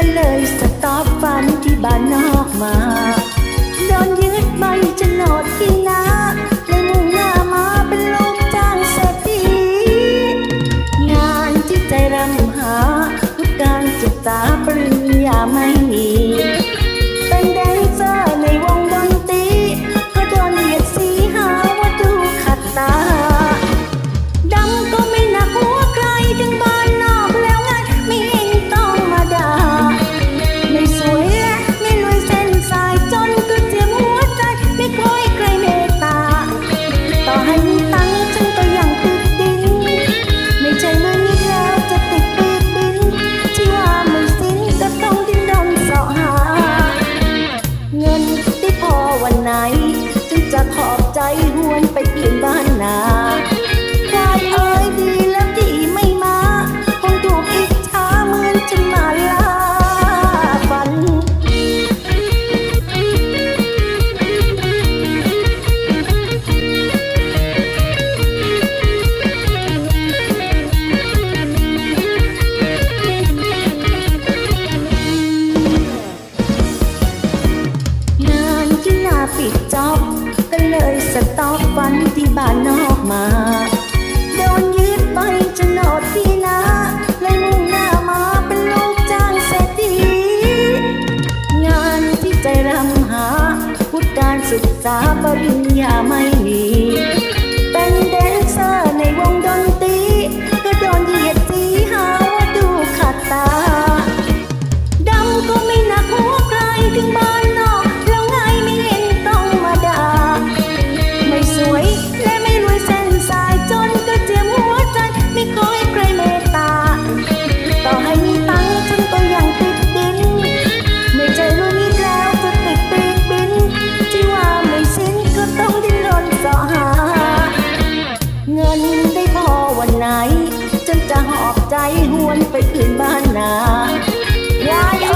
ก็เลยสต๊อปฝันที่บ้านนอกมา ปิดจ็อบก็เลยสต็อกฟันที่บ้านนอกมา โดนยืดไปจนอดที่นาเลยมุ่งหน้ามาเป็นลูกจ้างเศรษฐีงานที่ใจรำหาพุทธการศึกษาปริญญาไม่มี ไหน จนจะหอบใจหวนไปคืนบ้านนายาย